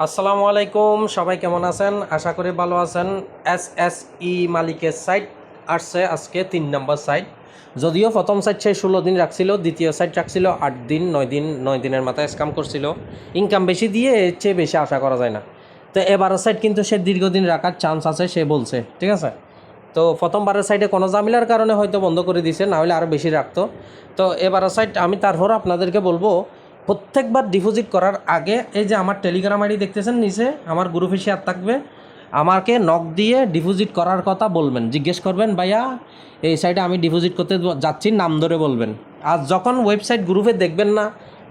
আসসালামু আলাইকুম, সবাই কেমন আছেন? আশা করি ভালো আছেন। এস এস ই মালিকের সাইট আসছে আজকে তিন নম্বর সাইট যদিও প্রথম সাইট সে ষোলো দিন রাখছিল, দ্বিতীয় সাইট রাখছিল, আট দিন, নয় দিন, নয় দিনের মাথায় স্কাম করছিল। ইনকাম বেশি দিয়ে এর চেয়ে বেশি আশা করা যায় না। তো এবারের সাইট কিন্তু সে দীর্ঘদিন রাখার চান্স আছে, সে বলছে, ঠিক আছে? তো প্রথমবারের সাইডে কোনো জামিলার কারণে হয়তো বন্ধ করে দিছে, না হলে আরও বেশি রাখতো। তো এবারের সাইট আমি তারপর আপনাদেরকে বলব প্রত্যেকবার ডিপোজিট করার আগে এই যে আমার টেলিগ্রাম আইডি দেখতেছেন নিচে, আমার গ্রুপে শেয়ার থাকবে, আমাকে নক দিয়ে ডিপোজিট করার কথা বলবেন। জিজ্ঞেস করবেন, ভাইয়া, এই সাইডে আমি ডিপোজিট করতে যাচ্ছি নাম ধরে বলবেন। আর যখন ওয়েবসাইট গ্রুপে দেখবেন না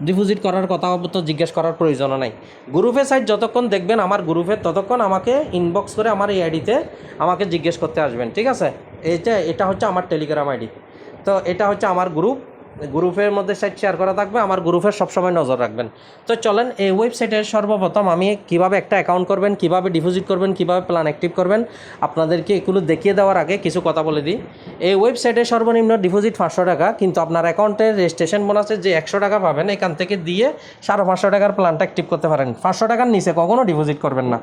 ডিপোজিট করার কথা তো জিজ্ঞেস করার প্রয়োজনও নাই। গ্রুপে সাইট যতক্ষণ দেখবেন, আমার গ্রুপে ততক্ষণ আমাকে ইনবক্স করে আমার এই আইডিতে আমাকে জিজ্ঞেস করতে আসবেন, ঠিক আছে? এইটা, এটা হচ্ছে আমার টেলিগ্রাম আইডি তো এটা হচ্ছে আমার গ্রুপ গ্রুপের মধ্যে সাইট শেয়ার করা থাকবে, আমার গ্রুপের সবসময় নজর রাখবেন। তো চলেন, এই ওয়েবসাইটের সর্বপ্রথম আমি কীভাবে একটা অ্যাকাউন্ট করবেন, কীভাবে ডিপোজিট করবেন, কীভাবে প্ল্যান অ্যাক্টিভ করবেন, আপনাদেরকে এগুলো দেখিয়ে দেওয়ার আগে কিছু কথা বলে দিই। এই ওয়েবসাইটে সর্বনিম্ন ডিপোজিট পাঁচশো টাকা, কিন্তু আপনার অ্যাকাউন্টের রেজিস্ট্রেশন বোনাসে যে একশো টাকা পাবেন, এখান থেকে দিয়ে সাড়ে পাঁচশো টাকার প্ল্যানটা অ্যাক্টিভ করতে পারেন। পাঁচশো টাকার নিচে কখনও ডিপোজিট করবেন না।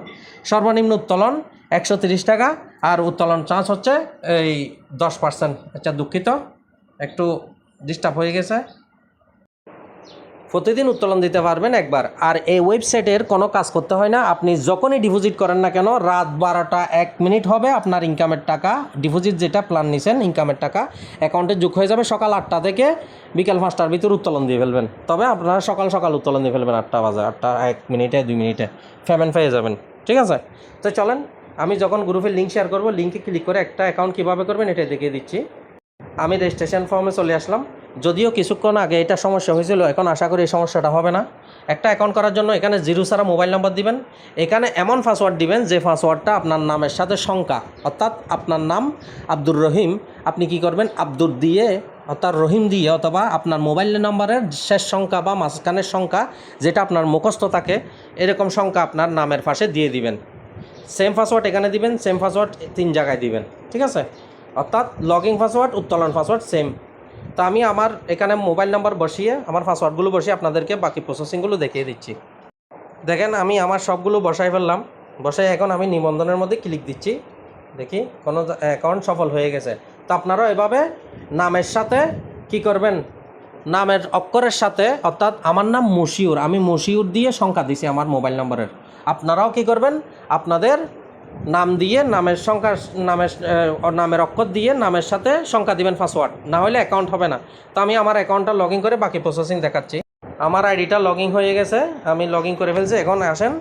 সর্বনিম্ন উত্তোলন একশো তিরিশ টাকা, আর উত্তোলন চার্জ হচ্ছে এই দশ পার্সেন্ট আচ্ছা দুঃখিত। একটু ডিস্টার্ব হয়ে গেছে। প্রতিদিন উত্তোলন দিতে পারবেন একবার। আর এই ওয়েবসাইটের কোনো কাজ করতে হয় না। আপনি যখনই ডিপোজিট করেন না কেন, রাত বারোটা এক মিনিট হবে আপনার ইনকামের টাকা। ডিপোজিট যেটা প্ল্যান নিছেন ইনকামের টাকা অ্যাকাউন্টে যোগ হয়ে যাবে সকাল আটটা থেকে বিকাল পাঁচটার ভিতর উত্তোলন দিয়ে ফেলবেন। তবে আপনারা সকাল সকাল উত্তোলন দিয়ে ফেলবেন, আটটা বাজে, আটটা এক মিনিটে, দুই মিনিটে। পেমেন্ট পেয়ে যাবেন। ঠিক আছে? তো চলেন, আমি যখন গ্রুপের লিঙ্ক শেয়ার করব লিঙ্কে ক্লিক করে একটা অ্যাকাউন্ট কীভাবে করবেন এটা দেখিয়ে দিচ্ছি। আমি রেজিস্ট্রেশন ফর্মে চলে আসলাম। যদিও কিছুক্ষণ আগে এটা সমস্যা হয়েছিল, এখন আশা করি এই সমস্যাটা হবে না। একটা অ্যাকাউন্ট করার জন্য এখানে জিরো সারা মোবাইল নাম্বার দিবেন। এখানে এমন পাসওয়ার্ড দিবেন যে পাসওয়ার্ডটা আপনার নামের সাথে সংখ্যা, অর্থাৎ আপনার নাম আব্দুর রহিম, আপনি কি করবেন? আব্দুর দিয়ে, অর্থাৎ রহিম দিয়ে অথবা আপনার মোবাইল নাম্বারের শেষ সংখ্যা বা মাঝখানের সংখ্যা যেটা আপনার মুখস্থ থাকে, এরকম সংখ্যা আপনার নামের পাশে দিয়ে দিবেন। সেম পাসওয়ার্ড এখানে দিবেন সেম পাসওয়ার্ড তিন জায়গায় দিবেন। ঠিক আছে? অর্থাৎ লগিং পাসওয়ার্ড উত্তোলন পাসওয়ার্ড সেম তো আমি আমার এখানে মোবাইল নাম্বার বসিয়ে, আমার পাসওয়ার্ডগুলো বসিয়ে আপনাদেরকে বাকি প্রসেসিংগুলো দেখিয়ে দিচ্ছি। দেখেন, আমি আমার সবগুলো বসাই ফেললাম। বসাই এখন আমি নিবন্ধনের মধ্যে ক্লিক দিচ্ছি। দেখি, কোনো অ্যাকাউন্ট সফল হয়ে গেছে। তো আপনারাও এভাবে নামের সাথে কি করবেন? নামের অক্ষরের সাথে, অর্থাৎ আমার নাম মুশিউর। আমি মুশিউর দিয়ে সংখ্যা দিছি আমার মোবাইল নম্বরের আপনারাও কি করবেন? আপনাদের নাম দিয়ে, নামের সংখ্যা, নামের নামের অক্ষর দিয়ে নামের সাথে সংখ্যা দিবেন পাসওয়ার্ড না হলে অ্যাকাউন্ট হবে না। তো আমি আমার অ্যাকাউন্টটা লগ করে বাকি প্রসেসিং দেখাচ্ছি। আমার আইডিটা লগ হয়ে গেছে। আমি লগ করে ফেলছি। এখন আসেন।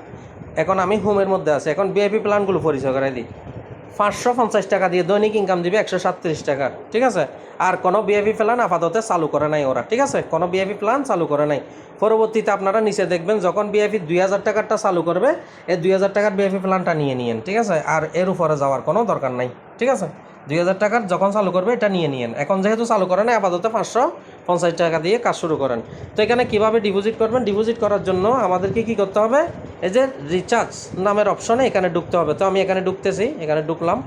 এখন আমি হোমের মধ্যে আছি। এখন বিআইপি প্ল্যানগুলো পরিচয় করাই দিই। পাঁচশো পঞ্চাশ টাকা দিয়ে দৈনিক ইনকাম দিবে একশো সাতত্রিশ টাকা, ঠিক আছে? আর কোনো বিএপি প্ল্যান আপাতত চালু করে নাই ওরা, ঠিক আছে? কোনো বিএপি প্ল্যান চালু করে নাই। পরবর্তীতে আপনারা নিচে দেখবেন যখন বিএপি দুই হাজার টাকারটা চালু করবে, এই দুই হাজার টাকার বিএপি প্ল্যানটা নিয়ে নিয়েন, ঠিক আছে? আর এর উপরে যাওয়ার কোনো দরকার নাই, ঠিক আছে? দুই হাজার টাকার যখন চালু করবে, এটা নিয়ে নিয়েন। এখন যেহেতু চালু করে না আপাতত পাঁচশো পঞ্চাশ টাকা দিয়ে কাজ শুরু করেন। তো এখানে কীভাবে ডিপোজিট করবেন? ডিপোজিট করার জন্য আমাদেরকে কি করতে হবে? এই যে রিচার্জ নামের অপশনে এখানে ঢুকতে হবে। তো আমি এখানে ঢুকতেছি, এখানে ঢুকলাম।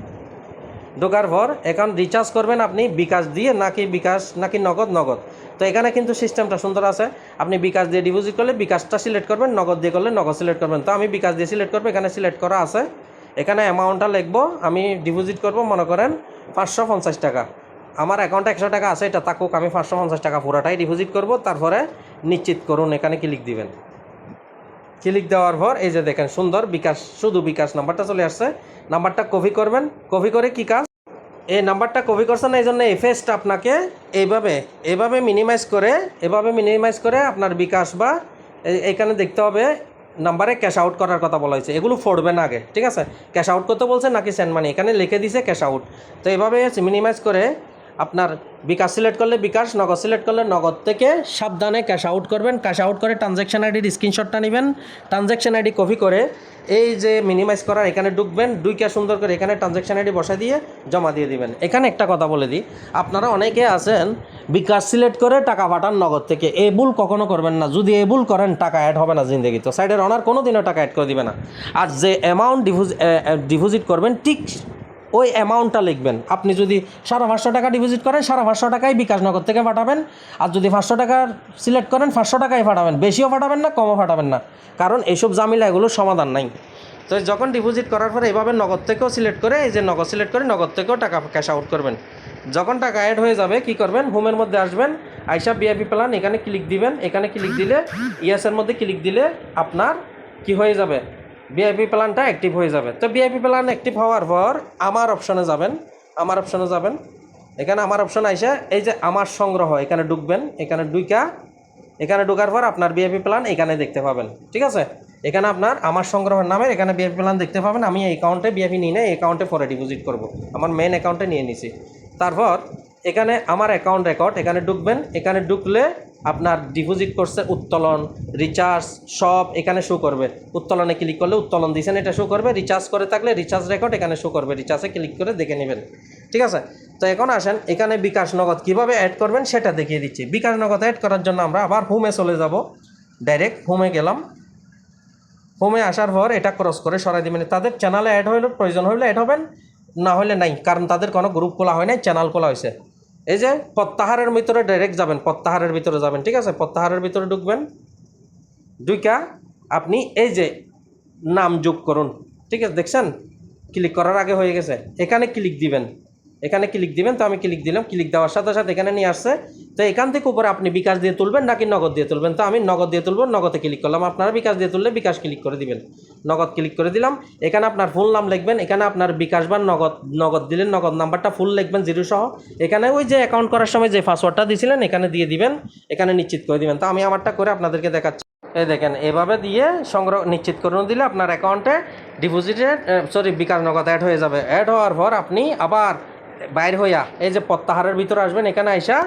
ঢোকার পর এখন রিচার্জ করবেন আপনি বিকাশ দিয়ে, নাকি বিকাশ, নাকি নগদ নগদ। তো এখানে কিন্তু সিস্টেমটা সুন্দর আছে। আপনি বিকাশ দিয়ে ডিপোজিট করলে বিকাশটা সিলেক্ট করবেন, নগদ দিয়ে করলে নগদ সিলেক্ট করবেন। তো আমি বিকাশ দিয়ে সিলেক্ট করব, এখানে সিলেক্ট করা আছে। এখানে অ্যামাউন্টটা লিখব, আমি ডিপোজিট করব, মনে করেন পাঁচশো পঞ্চাশ টাকা। আমার অ্যাকাউন্টে একশো টাকা আছে, এটা থাকুক, আমি পাঁচশো পঞ্চাশ টাকা পুরোটাই ডিপোজিট করব, তারপরে নিশ্চিত করুন, এখানে ক্লিক দিবেন। ক্লিক দেওয়ার পর, এই যে দেখেন, সুন্দর বিকাশ, শুধু বিকাশ নাম্বারটা চলে আসছে। নাম্বারটা কপি করবেন। কপি করে কি কাজ? এই নাম্বারটা কপি করছেন, এই জন্য এফএসটা আপনাকে এইভাবে এভাবে মিনিমাইজ করে এভাবে মিনিমাইজ করে আপনার বিকাশ বা এখানে দেখতে হবে নাম্বারে ক্যাশ আউট করার কথা বলা হয়েছে। এগুলো ফোড়বেন আগে, ঠিক আছে? ক্যাশ আউট করতে বলছে নাকি সেন্ড মানি এখানে লিখে দিছে ক্যাশ আউট তো এভাবে মিনিমাইজ করে আপনার বিকাশ সিলেক্ট করলে বিকাশ, নগদ সিলেক্ট করলে নগদ থেকে সাবধানে ক্যাশ আউট করবেন। ক্যাশ আউট করে ট্রানজ্যাকশন আইডির স্ক্রিনশটটা নেবেন। ট্রানজ্যাকশন আইডি কপি করে এই যে মিনিমাইজ করার এখানে ঢুকবেন দুইটা সুন্দর করে এখানে ট্রানজ্যাকশন আইডি বসা দিয়ে জমা দিয়ে দিবেন। এখানে একটা কথা বলে দিই, আপনারা অনেকে আছেন বিকাশ সিলেক্ট করে টাকা পাঠান নগদ থেকে। এ ভুল কখনো করবেন না। যদি এ ভুল করেন, টাকা অ্যাড হবে না জিন্দগি। তো সাইডের অনার কোনো দিনও টাকা অ্যাড করে দিবে না। আর যে অ্যামাউন্ট ডিপোজিট ডিপোজিট করবেন, ঠিক ওই অ্যামাউন্টটা লিখবেন। আপনি যদি সাড়ে পাঁচশো টাকা ডিপোজিট করেন, সাড়ে পাঁচশো টাকাই বিকাশ নগদ থেকে পাঠাবেন। আর যদি পাঁচশো টাকা সিলেক্ট করেন, পাঁচশো টাকাই পাঠাবেন। বেশিও পাঠাবেন না, কমও পাঠাবেন না। কারণ এইসব জামিলা এগুলোর সমাধান নাই। তো যখন ডিপোজিট করার পরে এভাবে নগদ থেকেও সিলেক্ট করে, এই যে নগদ সিলেক্ট করে, নগদ থেকেও টাকা ক্যাশ আউট করবেন। যখন টাকা অ্যাড হয়ে যাবে, কি করবেন? হোমের মধ্যে আসবেন, আইসা বিআইপি প্ল্যান এখানে ক্লিক দিবেন। এখানে ক্লিক দিলে ইয়েসের মধ্যে ক্লিক দিলে আপনার কি হয়ে যাবে? বিআইপি প্ল্যানটা অ্যাক্টিভ হয়ে যাবে। তো বিআইপি প্ল্যান অ্যাক্টিভ হওয়ার পর আমার অপশনে যাবেন, আমার অপশনে যাবেন। এখানে আমার অপশন আইসে, এই যে আমার সংগ্রহ, এখানে ঢুকবেন, এখানে ডুইকা এখানে ঢুকার পর আপনার বিএপি প্ল্যান এখানে দেখতে পাবেন, ঠিক আছে? এখানে আপনার আমার সংগ্রহের নামে এখানে বিএপি প্ল্যান দেখতে পাবেন, আমি এই অ্যাকাউন্টে বিএপি নিয়ে নেই অ্যাকাউন্টে পরে ডিপোজিট করব। আমার মেন অ্যাকাউন্টে নিয়ে নিছি। তারপর এখানে আমার অ্যাকাউন্ট রেকর্ড এখানে ঢুকবেন, এখানে ঢুকলে আপনার ডিপোজিট করছে, উত্তোলন রিচার্জ সব এখানে শো করবে। উত্তোলনে ক্লিক করলে উত্তোলন দিয়েছেন, এটা শো করবে। রিচার্জ করে থাকলে রিচার্জ রেকর্ড এখানে শো করবে। রিচার্জে ক্লিক করে দেখে নেবেন। ঠিক আছে? তো এখন আসেন, এখানে বিকাশ নগদ কীভাবে অ্যাড করবেন সেটা দেখিয়ে দিচ্ছি। বিকাশ নগদ অ্যাড করার জন্য আমরা আবার হোমে চলে যাব। ডাইরেক্ট হোমে গেলাম। হোমে আসার পর এটা ক্রস করে সরাই দিবেন। তাদের চ্যানেলে অ্যাড হইলে, প্রয়োজন হইলে অ্যাড হবেন, না হলে নাই। কারণ তাদের কোনো গ্রুপ খোলা হয় নাই চ্যানেল খোলা হয়েছে এই যে প্রত্যাহারের ভিতরে ডাইরেক্ট যাবেন, প্রত্যাহারের ভিতরে যাবেন, ঠিক আছে? প্রত্যাহারের ভিতরে ঢুকবেন। দুইকা আপনি এই যে নাম যোগ করুন, ঠিক আছে? দেখছেন? ক্লিক করার আগে হয়ে গেছে। এখানে ক্লিক দিবেন। এখানে ক্লিক দিবেন, তো আমি ক্লিক দিলাম। ক্লিক দেওয়ার সাথে সাথে এখানে নিয়ে আসছে তো এখান থেকে উপরে আপনি বিকাশ দিয়ে তুলবেন নাকি নগদ দিয়ে তুলবেন? তো আমি নগদ দিয়ে তুলবো, নগদে ক্লিক করলাম। আপনারা বিকাশ দিয়ে তুললে বিকাশ ক্লিক করে দিবেন। নগদ ক্লিক করে দিলাম। এখানে আপনার ফুল নাম লিখবেন, এখানে আপনার বিকাশ বা নগদ নগদ দিলেন নগদ নাম্বারটা ফুল লিখবেন জিরো সহ। এখানে ওই যে অ্যাকাউন্ট করার সময় যে পাসওয়ার্ডটা দিয়েছিলেন এখানে দিয়ে দিবেন, এখানে নিশ্চিত করে দিবেন। তো আমি আমারটা করে আপনাদেরকে দেখাচ্ছি। এই দেখেন, এভাবে দিয়ে সংগ্রহ, নিশ্চিত করে দিলে আপনার অ্যাকাউন্টে ডিপোজিটেড সরি বিকাশ নগদ অ্যাড হয়ে যাবে। অ্যাড হওয়ার পর আপনি আবার বাইর হইয়া এই যে প্রত্যাহারের ভিতরে আসবেন, এখানে আইসা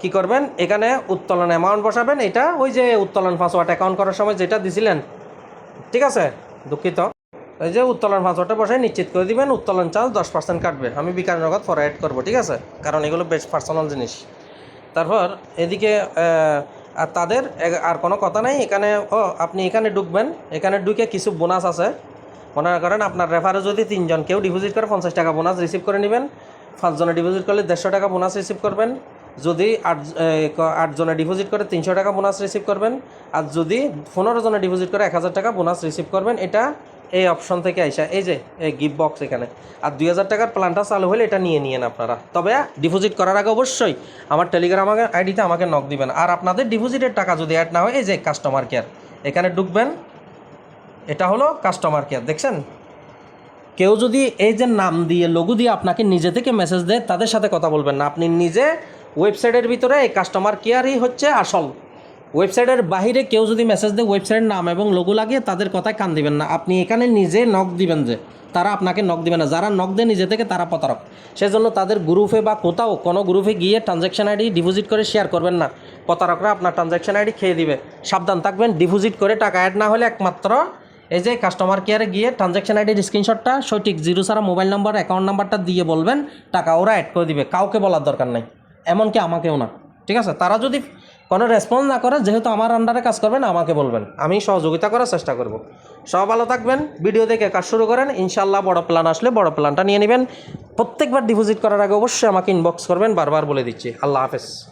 কি করবেন? এখানে উত্তোলন অ্যামাউন্ট বসাবেন। এটা ওই যে উত্তোলন পাসওয়ার্ড অ্যাকাউন্ট করার সময় যেটা দিছিলেন। ঠিক আছে? দুঃখিত। এই যে উত্তোলন পাসওয়ার্ডটা বসাই নিশ্চিত করে দিবেন। উত্তোলন চার্জ দশ পার্সেন্ট কাটবে। আমি বিকাশ নগদ পরে অ্যাড করব, ঠিক আছে? কারণ এগুলো বেশ পার্সোনাল জিনিস। তারপর এদিকে আর তাদের আর কোনো কথা নাই। এখানে, ও, আপনি এখানে ঢুকবেন। এখানে ঢুকে কিছু বোনাস আছে। মনে করেন আপনার রেফারে যদি তিনজন কেউ ডিপোজিট করে পঞ্চাশ টাকা বোনাস রিসিভ করে নেবেন। পাঁচজনে ডিপোজিট করলে দেড়শো টাকা বোনাস রিসিভ করবেন। যদি আট আটজনে ডিপোজিট করে তিনশো টাকা বোনাস রিসিভ করবেন, আর যদি পনেরো জনে ডিপোজিট করে এক হাজার টাকা বোনাস রিসিভ করবেন, এটা এই অপশন থেকে আইসা, এই যে, এই গিফট বক্স এখানে। আর দুই হাজার টাকার প্ল্যানটা চালু হলে এটা নিয়ে নিয়েন আপনারা। তবে ডিপোজিট করার আগে অবশ্যই আমার টেলিগ্রাম আইডিতে আমাকে নক দিবেন। আর আপনাদের ডিপোজিটের টাকা যদি অ্যাড না হয়, এই যে কাস্টমার কেয়ার এখানে ঢুকবেন। এটা হলো কাস্টমার কেয়ার দেখছেন? কেউ যদি এই যে নাম দিয়ে, লঘু দিয়ে আপনাকে নিজে থেকে মেসেজ দেয়, তাদের সাথে কথা বলবেন না। আপনি নিজে ওয়েবসাইটের ভিতরে এই কাস্টমার কেয়ারই হচ্ছে আসল। ওয়েবসাইটের বাহিরে কেউ যদি মেসেজ দেয় ওয়েবসাইটের নাম এবং লঘু লাগিয়ে তাদের কথায় কান দিবেন না। আপনি এখানে নিজে নক দিবেন যে, তারা আপনাকে নক দিবে না। যারা নক দেয় নিজে থেকে তারা প্রতারক। সেজন্য তাদের গ্রুপে বা কোথাও কোনো গ্রুপে গিয়ে ট্রানজ্যাকশন আইডি ডিপোজিট করে শেয়ার করবেন না। প্রতারকরা আপনার ট্রানজ্যাকশন আইডি খেয়ে দিবে। সাবধান থাকবেন ডিপোজিট করে টাকা অ্যাড না হলে একমাত্র এই যে কাস্টমার কেয়ারে গিয়ে ট্রানজ্যাকশন আইডির স্ক্রিনশটটা সঠিক জিরো সারা মোবাইল নাম্বার অ্যাকাউন্ট নাম্বারটা দিয়ে বলবেন, টাকা ওরা অ্যাড করে দিবে। কাউকে বলার দরকার নাই। এমনকি আমাকেও না। ঠিক আছে? তারা যদি কোনো রেসপন্স না করে, যেহেতু আমার আন্ডারে কাজ করবেন, আমাকে বলবেন। আমি সহযোগিতা করার চেষ্টা করব। সব ভালো থাকবেন। ভিডিও দেখে কাজ শুরু করেন। ইনশাল্লাহ বড় প্ল্যান আসলে বড় প্ল্যানটা নিয়ে নেবেন। প্রত্যেকবার ডিপোজিট করার আগে অবশ্যই আমাকে ইনবক্স করবেন। বারবার বলে দিচ্ছি। আল্লাহ হাফেজ।